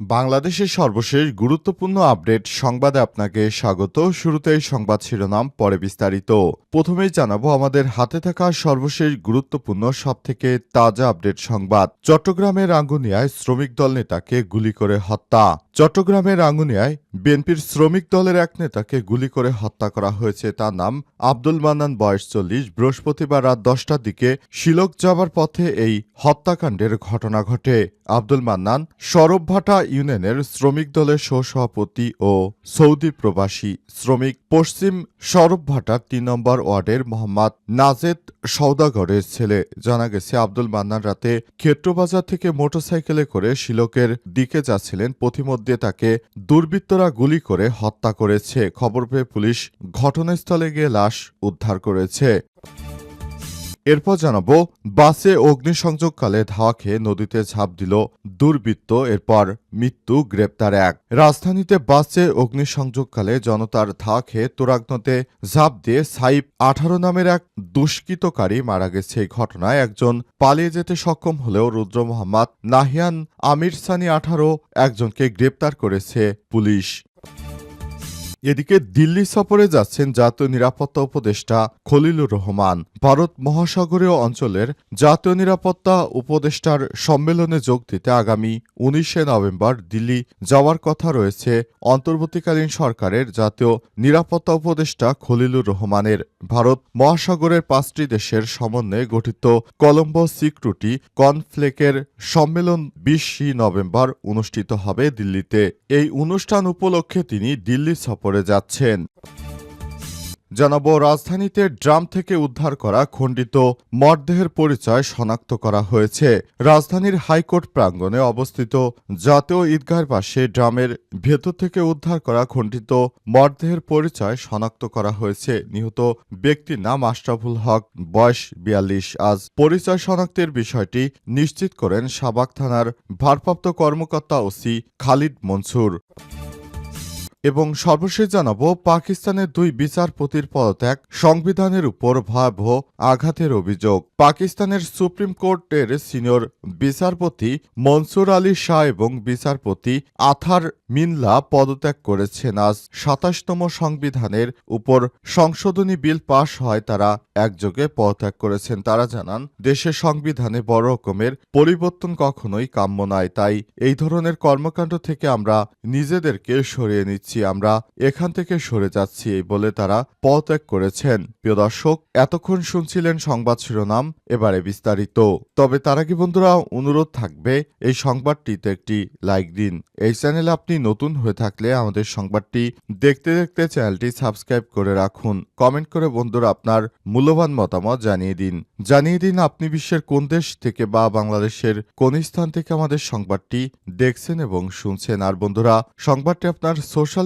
বাংলাদেশের সর্বশেষ গুরুত্বপূর্ণ আপডেট সংবাদে আপনাকে স্বাগত। শুরুতেই সংবাদ শিরোনাম, পরে বিস্তারিত। প্রথমেই জানাব, আমাদের হাতে থাকা সর্বশেষ গুরুত্বপূর্ণ, সবথেকে তাজা আপডেট সংবাদ। চট্টগ্রামের রাঙ্গুনিয়ায় শ্রমিক দল নেতাকে গুলি করে হত্যা। চট্টগ্রামের রাঙ্গুনিয়ায় বিএনপির শ্রমিক দলের এক নেতাকে গুলি করে হত্যা করা হয়েছে। তার নাম আব্দুল মান্নান, বয়স চল্লিশ। বৃহস্পতিবার রাত দশটার দিকে শিলক যাবার পথে এই হত্যাকাণ্ডের ঘটনা ঘটে। আব্দুল মান্নান সরবভাটা ইউনিয়নের শ্রমিক দলের সহসভাপতি ও সৌদি প্রবাসী শ্রমিক পশ্চিম সরবভাটার তিন নম্বর ওয়ার্ডের মোহাম্মদ নাজেদ সৌদাগরের ছেলে। জানা গেছে, আব্দুল মান্নান রাতে ক্ষেত্রবাজার থেকে মোটরসাইকেলে করে শিলকের দিকে যাচ্ছিলেন। পথিমধ্যে তাকে দুর্বৃত্তরা গুলি করে হত্যা করেছে। খবর পেয়ে পুলিশ ঘটনাস্থলে গিয়ে লাশ উদ্ধার করেছে। এরপর জানাব, বাসে অগ্নিসংযোগকালে ধাওয়া খেয়ে নদীতে ঝাঁপ দিল দুর্বৃত্ত, এরপর মৃত্যু, গ্রেপ্তার এক। রাজধানীতে বাসে অগ্নিসংযোগকালে জনতার ধাওয়া খেয়ে তোরাগ্নতে ঝাঁপ দিয়ে সাইব আঠারো নামের এক দুষ্কৃতকারী মারা গেছে। এই ঘটনায় একজন পালিয়ে যেতে সক্ষম হলেও রুদ্র মোহাম্মদ নাহিয়ান আমির সানি আঠারো একজনকে গ্রেপ্তার করেছে পুলিশ। এদিকে দিল্লি সফরে যাচ্ছেন জাতীয় নিরাপত্তা উপদেষ্টা খলিলুর রহমান। ভারত মহাসাগরীয় অঞ্চলের জাতীয় নিরাপত্তা উপদেষ্টার সম্মেলনে যোগ দিতে আগামী উনিশে নভেম্বর দিল্লি যাওয়ার কথা রয়েছে অন্তর্বর্তীকালীন সরকারের জাতীয় নিরাপত্তা উপদেষ্টা খলিলুর রহমানের। ভারত মহাসাগরের পাঁচটি দেশের সমন্বয়ে গঠিত কলম্বো সিকিউরিটি কনফ্লেকের সম্মেলন বিশই নভেম্বর অনুষ্ঠিত হবে দিল্লিতে। এই অনুষ্ঠান উপলক্ষে তিনি দিল্লি সফরে যাচ্ছেন। জানাব, রাজধানীতে ড্রাম থেকে উদ্ধার করা খণ্ডিত মরদেহের পরিচয় শনাক্ত করা হয়েছে। রাজধানীর হাইকোর্ট প্রাঙ্গণে অবস্থিত জাতীয় ঈদগাহের পাশে ড্রামের ভেতর থেকে উদ্ধার করা খণ্ডিত মরদেহের পরিচয় শনাক্ত করা হয়েছে। নিহত ব্যক্তির নাম আশরাফুল হক, বয়স বিয়াল্লিশ। আজ পরিচয় শনাক্তের বিষয়টি নিশ্চিত করেন সাবাক থানার ভারপ্রাপ্ত কর্মকর্তা ওসি খালিদ মনসুর। এবং সর্বশেষ জানাব, পাকিস্তানের দুই বিচারপতির পদত্যাগ, সংবিধানের উপর ভয়াবহ আঘাতের অভিযোগ। পাকিস্তানের সুপ্রিম কোর্টের সিনিয়র বিচারপতি মনসুর আলী শাহ এবং বিচারপতি আথার মিনলা পদত্যাগ করেছেন। আজ সাতাশতম সংবিধানের উপর সংশোধনী বিল পাশ হয়, তারা একযোগে পদত্যাগ করেছেন। তারা জানান, দেশের সংবিধানে বড় রকমের পরিবর্তন কখনোই কাম্য নয়। তাই এই ধরনের কর্মকাণ্ড থেকে আমরা নিজেদেরকে সরিয়ে নিচ্ছি। আমরা এখান থেকে সরে যাচ্ছি এই বলে তারা পদত্যাগ করেছেন। প্রিয় দর্শক, এতক্ষণ শুনছিলেন সংবাদ শিরোনাম, এবারে বিস্তারিত। তবে তার আগে বন্ধুরা, অনুরোধ থাকবে, এই সংবাদটিতে একটি লাইক দিন। এই চ্যানেলে আপনি নতুন হয়ে থাকলে আমাদের সংবাদটি দেখতে দেখতে চ্যানেলটি সাবস্ক্রাইব করে রাখুন। কমেন্ট করে বন্ধুরা আপনার মূল্যবান মতামত জানিয়ে দিন। জানিয়ে দিন আপনি বিশ্বের কোন দেশ থেকে বা বাংলাদেশের কোন স্থান থেকে আমাদের সংবাদটি দেখছেন এবং শুনছেন। আর বন্ধুরা, সংবাদটি আপনার সোশ্যাল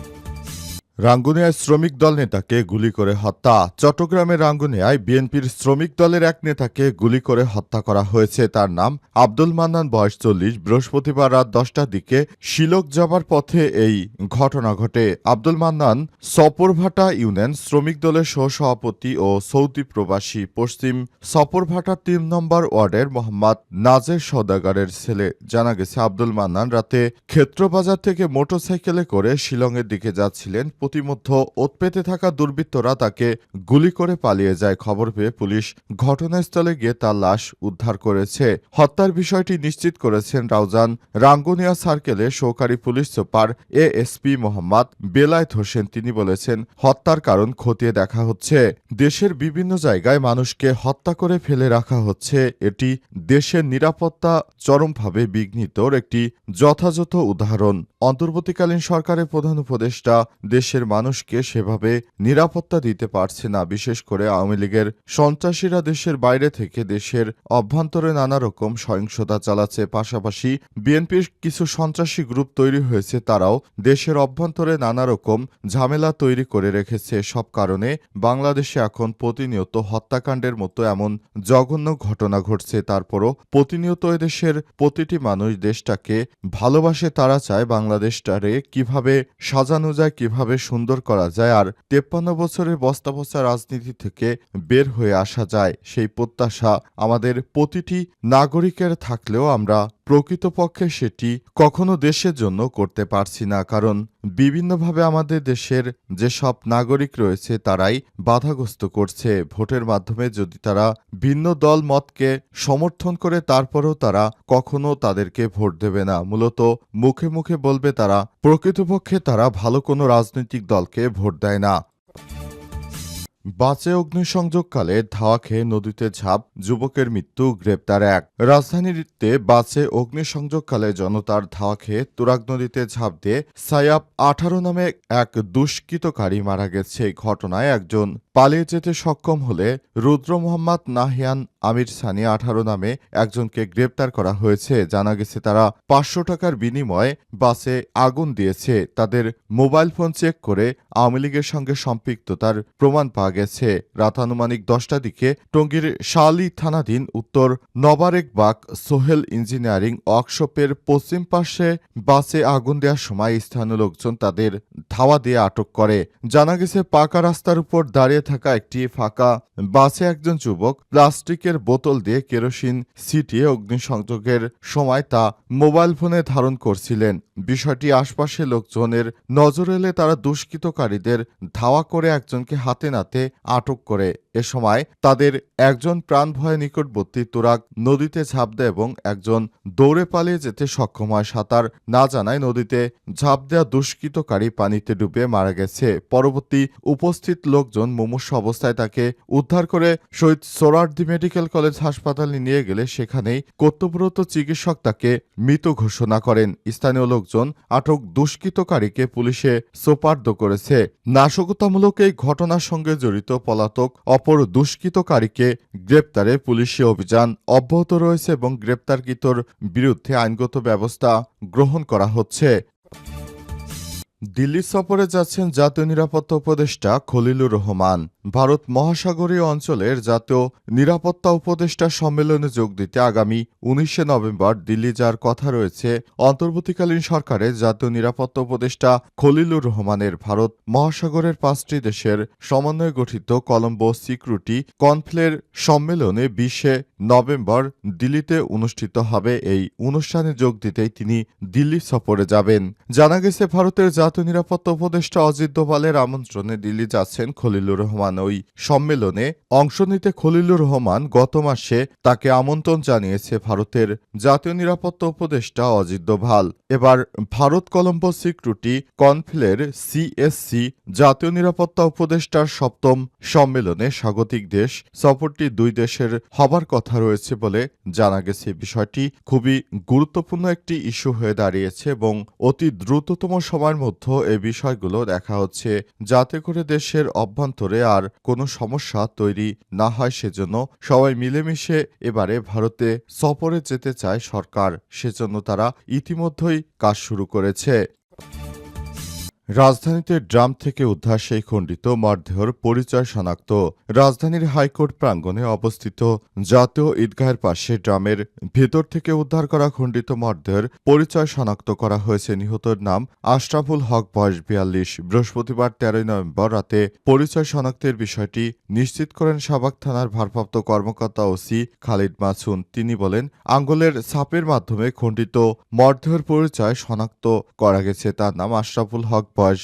রাঙ্গুনিয়ায় শ্রমিক দল নেতাকে গুলি করে হত্যা। চট্টগ্রামের রাঙ্গুনিয়ায় বিএনপির শ্রমিক দলের এক নেতাকে গুলি করে হত্যা করা হয়েছে। তার নাম আব্দুল মান্নান, বয়স চল্লিশ। বৃহস্পতিবার রাত দশটার দিকে শিলক যাবার পথে এই ঘটনা ঘটে। আব্দুল মান্নান সপরভাটা ইউনিয়ন শ্রমিক দলের সহসভাপতি ও সৌদি প্রবাসী। পশ্চিম সপরভাটা তিন নম্বর ওয়ার্ডের মোহাম্মদ নাজের সওদাগারের ছেলে। জানা গেছে, আব্দুল মান্নান রাতে ক্ষেত্রবাজার থেকে মোটরসাইকেলে করে শিলংয়ের দিকে যাচ্ছিলেন। প্রতিমধ্য ওত পেতে থাকা দুর্বৃত্তরা তাকে গুলি করে পালিয়ে যায় খবর পেয়ে পুলিশ ঘটনাস্থলে গিয়ে তার লাশ উদ্ধার করেছে। হত্যার বিষয়টি নিশ্চিত করেছেন রাউজান রাঙ্গুনিয়া সার্কেলে সহকারী police super ASP Mohammad Belayet Hossain. তিনি বলেছেন, হত্যার কারণ খতিয়ে দেখা হচ্ছে। দেশের বিভিন্ন জায়গায় মানুষকে হত্যা করে ফেলে রাখা হচ্ছে। এটি দেশের নিরাপত্তা চরমভাবে বিঘ্নিতর একটি যথাযথ উদাহরণ। অন্তর্বর্তীকালীন সরকারের প্রধান উপদেষ্টা দেশের মানুষকে সেভাবে নিরাপত্তা দিতে পারছে না, বিশেষ করে আওয়ামী লীগের সন্ত্রাসীরা দেশের বাইরে থেকে দেশের অভ্যন্তরে নানা রকম সহিংসতা চালাচ্ছে। পাশাপাশি বিএনপির কিছু সন্ত্রাসী গ্রুপ তৈরি হয়েছে, তারাও দেশের অভ্যন্তরে নানা রকম ঝামেলা তৈরি করে রেখেছে। সব কারণে বাংলাদেশে এখন প্রতিনিয়ত হত্যাকাণ্ডের মতো এমন জঘন্য ঘটনা ঘটছে। তারপরও প্রতিনিয়ত এদেশের প্রতিটি মানুষ দেশটাকে ভালোবাসে, তারা চায় বাংলাদেশটারে কীভাবে সাজানো যায়, কীভাবে সুন্দর করা যায় আর তেপ্পান্ন বছরের বস্তা রাজনীতি থেকে বের হয়ে আসা যায়, সেই প্রত্যাশা আমাদের প্রতিটি নাগরিকের থাকলেও আমরা প্রকৃতপক্ষে সেটি কখনো দেশের জন্য করতে পারছি না, কারণ বিভিন্নভাবে আমাদের দেশের যেসব নাগরিক রয়েছে তারাই বাধাগ্রস্ত করছে ভোটের মাধ্যমে। যদি তারা ভিন্ন দল মতকে সমর্থন করে, তারপরেও তারা কখনো তাদেরকে ভোট দেবে না। মূলত মুখে মুখে বলবে তারা, প্রকৃতপক্ষে তারা ভালো কোনো রাজনৈতিক দলকে ভোট দেয় না। বাঁচে অগ্নিসংযোগকালে ধাওয়া খেয়ে নদীতে ঝাঁপ, যুবকের মৃত্যু, গ্রেপ্তার এক। রাজধানীতে বাঁচে অগ্নিসংযোগকালে জনতার ধাওয়া খেয়ে তুরাগ নদীতে ঝাঁপ দিয়ে সায়াব আঠারো নামে এক দুষ্কৃতকারী মারা গেছে ঘটনায় একজন। পালিয়ে যেতে সক্ষম হলে রুদ্র মোহাম্মদ নাহিয়ান আমির সানি আঠারো নামে একজনকে গ্রেপ্তার করা হয়েছে। জানা গেছে তারা পাঁচশো টাকার বিনিময়ে বাসে আগুন দিয়েছে। তাদের মোবাইল ফোন চেক করে আওয়ামী লীগের সঙ্গে সম্পৃক্ততার প্রমাণ পাওয়া গেছে। রাতানুমানিক দশটা দিকে টঙ্গীর শালি থানাধীন উত্তর নবারেকবাগ সোহেল ইঞ্জিনিয়ারিং ওয়ার্কশপের পশ্চিম পাশে বাসে আগুন দেওয়ার সময় স্থানীয় লোকজন তাদের ধাওয়া দিয়ে আটক করে। জানা গেছে পাকা রাস্তার উপর দাঁড়িয়ে থাকা একটি ফাঁকা বাসে একজন যুবক প্লাস্টিকের বোতল দিয়ে কেরোসিন ছিটিয়ে অগ্নিসংযোগের সময় তা মোবাইল ফোনে ধারণ করছিলেন। বিষয়টি আশপাশের লোকজনের নজর এলে তারা দুষ্কৃতকারীদের ধাওয়া করে একজনকে হাতে নাতে আটক করে। এ সময় তাদের একজন প্রাণ ভয়ে নিকটবর্তী তুরাগ নদীতে ঝাঁপ দেয় এবং একজন দৌড়ে পালিয়ে যেতে সক্ষম হয়। সাঁতার না জানায় নদীতে ঝাঁপ দেওয়া দুষ্কৃতকারী পানিতে ডুবে মারা গেছে। পরবর্তী উপস্থিত লোকজন মুমূর্ষ অবস্থায় তাকে উদ্ধার করে শহীদ সোরারদি মেডিকেল কলেজ হাসপাতালে নিয়ে গেলে সেখানেই কর্তব্যরত চিকিৎসক তাকে মৃত ঘোষণা করেন। স্থানীয় লোকজন আটক দুষ্কৃতকারীকে পুলিশে সোপার্দ করেছে। নাশকতামূলক এই ঘটনার সঙ্গে জড়িত পলাতক অপর দুষ্কৃতকারীকে গ্রেপ্তারে পুলিশি অভিযান অব্যাহত রয়েছে এবং গ্রেপ্তারকৃতর বিরুদ্ধে আইনগত ব্যবস্থা গ্রহণ করা হচ্ছে। দিল্লি সফরে যাচ্ছেন জাতীয় নিরাপত্তা উপদেষ্টা খলিলুর রহমান। ভারত মহাসাগরীয় অঞ্চলের জাতীয় নিরাপত্তা উপদেষ্টা সম্মেলনে যোগ দিতে আগামী উনিশে নভেম্বর দিল্লি যাওয়ার কথা রয়েছে। অন্তর্বর্তীকালীন সরকারের জাতীয় নিরাপত্তা উপদেষ্টা খলিলুর রহমানের ভারত মহাসাগরের পাঁচটি দেশের সমন্বয়ে গঠিত কলম্বো সিকিউরিটি কনফ্লের সম্মেলনে বিশে নভেম্বর দিল্লিতে অনুষ্ঠিত হবে এই অনুষ্ঠানে যোগ দিতেই তিনি দিল্লি সফরে যাবেন। জানা গেছে, ভারতের জাতীয় নিরাপত্তা উপদেষ্টা অজিত দোভালের আমন্ত্রণে দিল্লি যাচ্ছেন খলিলুর রহমান। ওই সম্মেলনে অংশ নিতে খলিলুর রহমান গত মাসে তাকে আমন্ত্রণ জানিয়েছে ভারতের জাতীয় নিরাপত্তা উপদেষ্টা অজিত দোভাল। এবার ভারত কলম্বো সিকিউরিটি কনফ্লের সিএসসি জাতীয় নিরাপত্তা উপদেষ্টার সপ্তম সম্মেলনে স্বাগতিক দেশ সফরটি দুই দেশের হবার কথা রয়েছে বলে জানা গেছে। বিষয়টি খুবই গুরুত্বপূর্ণ একটি ইস্যু হয়ে দাঁড়িয়েছে এবং অতি দ্রুততম সময়ের মধ্যে এই বিষয়গুলো দেখা হচ্ছে। যাতে করে দেশের অভ্যন্তরে আর কোনো সমস্যা তৈরি না হয় সেজন্য সবাই মিলেমিশে এবারে ভারতে সফরে যেতে চায় সরকার। সেজন্য তারা ইতিমধ্যেই কাজ শুরু করেছে। রাজধানীতে ড্রাম থেকে উদ্ধার সেই খণ্ডিত মরদেহর পরিচয় শনাক্ত। রাজধানীর হাইকোর্ট প্রাঙ্গণে অবস্থিত জাতীয় ঈদগাহের পাশে ড্রামের ভেতর থেকে উদ্ধার করা খণ্ডিত মরদেহের পরিচয় শনাক্ত করা হয়েছে। নিহতের নাম আশরাফুল হক, বয়স বিয়াল্লিশ। বৃহস্পতিবার তেরোই নভেম্বর রাতে পরিচয় শনাক্তের বিষয়টি নিশ্চিত করেন সাবাক থানার ভারপ্রাপ্ত কর্মকর্তা ওসি খালিদ মাসুন। তিনি বলেন, আঙ্গুলের ছাপের মাধ্যমে খণ্ডিত মরদেহের পরিচয় শনাক্ত করা গেছে। তার নাম আশরাফুল হক বয়স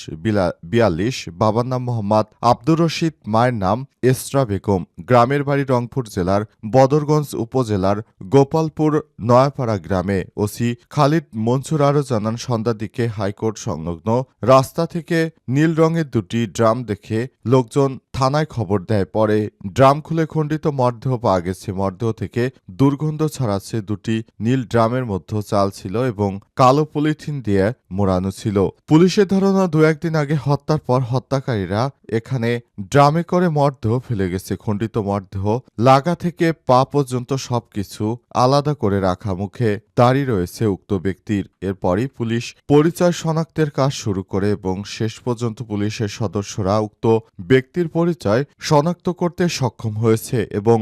বিয়াল্লিশ, বাবার নাম মোহাম্মদ আব্দুর রশিদ, মায়ের নাম এসরা বেগম। গ্রামের বাড়ি রংপুর জেলার বদরগঞ্জ উপজেলার গোপালপুর, নয়াপাড়া গ্রামে। ওসি খালিদ মনসুর আরও জানান, সন্ধ্যার দিকে হাইকোর্ট সংলগ্ন রাস্তা থেকে নীল রঙের দুটি ড্রাম দেখে লোকজন থানায় খবর দেয়। পরে ড্রাম খুলে খণ্ডিত মরদেহ পাওয়া গেছে। মরদেহ থেকে দুর্গন্ধ ছড়াচ্ছে দুটি নীল ড্রামের মধ্যে চাল ছিল এবং কালো পলিথিন দিয়ে মোড়ানো ছিল। পুলিশের ধারণা দু একদিন আগে হত্যার পর হত্যাকারীরা এখানে ড্রামে করে মরদেহ ফেলে গেছে। খণ্ডিত মরদেহ লাগা থেকে পা পর্যন্ত সবকিছু আলাদা করে রাখা মুখে দাঁড়িয়ে রয়েছে উক্ত ব্যক্তির। এরপরই পুলিশ পরিচয় শনাক্তের কাজ শুরু করে এবং শেষ পর্যন্ত পুলিশের সদস্যরা উক্ত ব্যক্তির পরিচয় শনাক্ত করতে সক্ষম হয়েছে এবং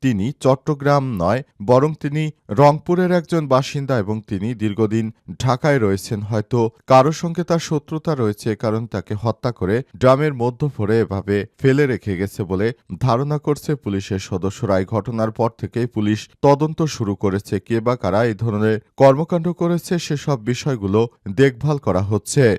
তিনি চট্টগ্রাম নয়, বরং তিনি রংপুরের একজন বাসিন্দা এবং তিনি দীর্ঘদিন ঢাকায় রয়েছেন। হয়তো কারও সঙ্গে তার শত্রুতা রয়েছে কারণ তাকে হত্যা করে ড্রামের মধ্য ভরে এভাবে ফেলে রেখে গেছে বলে ধারণা করছে পুলিশের সদস্যরা। এই ঘটনার পর থেকেই পুলিশ তদন্ত শুরু করেছে, কে বা কারা এই ধরনের কর্মকাণ্ড করেছে, সেসব বিষয়গুলো দেখভাল করা হচ্ছে।